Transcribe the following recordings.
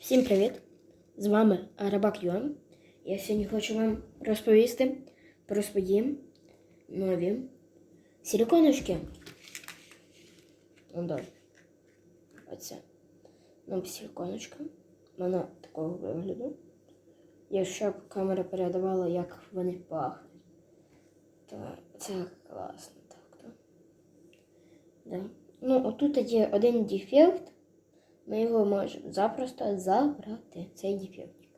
Всім привіт! З вами Рибак Юан. Я сьогодні хочу вам розповісти про свої нові силиконочки. Ну, да. Оце нова силиконочка. Вона такого вигляду. Якщо б камера передавала, як вони пахнуть, то це класно так. Да. Ну, отут є один дефект. Ми його можемо запросто забрати, цей дефектик.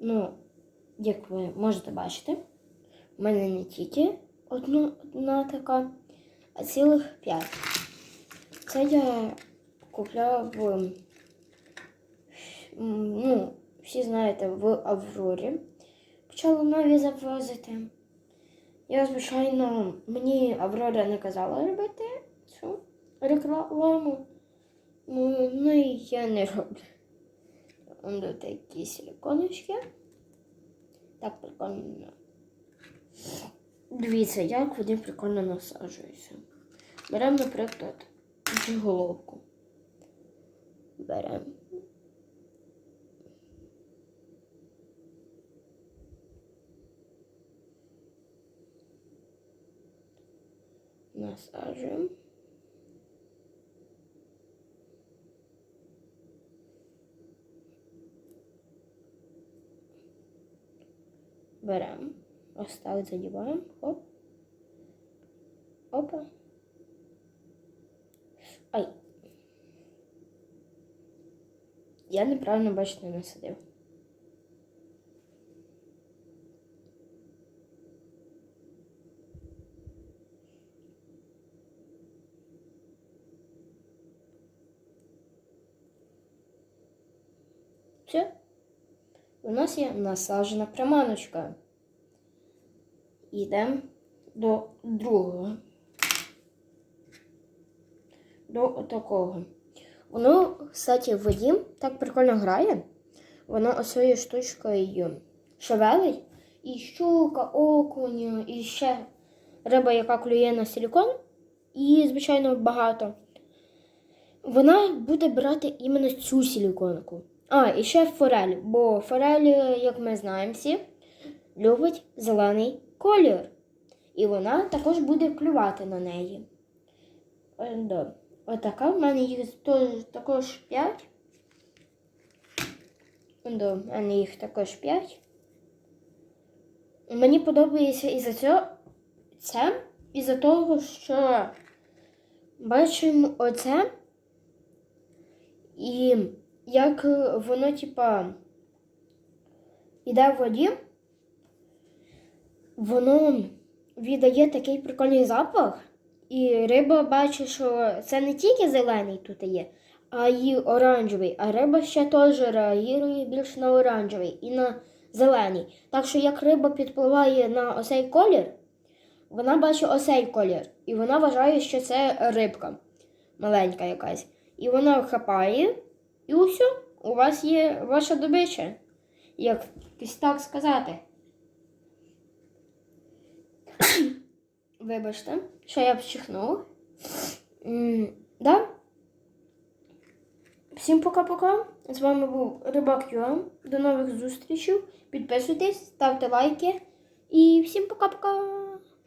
Ну, як ви можете бачити, в мене не тільки одна, одна така, а цілих п'ять. Це я купляв, ну, всі знаєте, в Аврорі. Почала нові завозити. Я, звичайно, мені Аврора не казала робити цю рекламу. Ну, ну і я не роблю. Он тут такі силиконочки. Так прикольно. Дивіться, як вони прикольно насаджуються. Беремо, наприклад, цю головку. Беремо. Насаджуємо. Беремо. Ось так задіваємо. Оп. Опа. Ай. Я неправильно бачите насадив. У нас є насаджена приманочка. Йдемо до другого. До такого. Воно, кстати, в воді так прикольно грає. Воно освоєю штучкою шевелить. І щука, окунь, і ще риба, яка клює на силікон. І, звичайно, багато. Вона буде брати іменно цю силіконку. А, і ще форель, бо форель, як ми знаємо всі, любить зелений колір. І вона також буде клювати на неї. Е. Отака в мене їх також 5. Да, в мене їх також 5. Мені подобається із-за цього це, із-за того, що бачимо оце. І як е, воно, типа, іде в воді, воно віддає такий прикольний запах, і риба бачить, що це не тільки зелений тут є, а й оранжевий. А риба ще теж реагує більш на оранжевий і на зелений. Так що як риба підпливає на осей колір, вона бачить осей колір. І вона вважає, що це рибка маленька якась. І вона хапає. І усе, у вас є ваша добича. Як так сказати. Вибачте, що я вчихнув. Да? Всім пока-пока. З вами був Рибак Юан. До нових зустрічей. Підписуйтесь, ставте лайки. І всім пока-пока.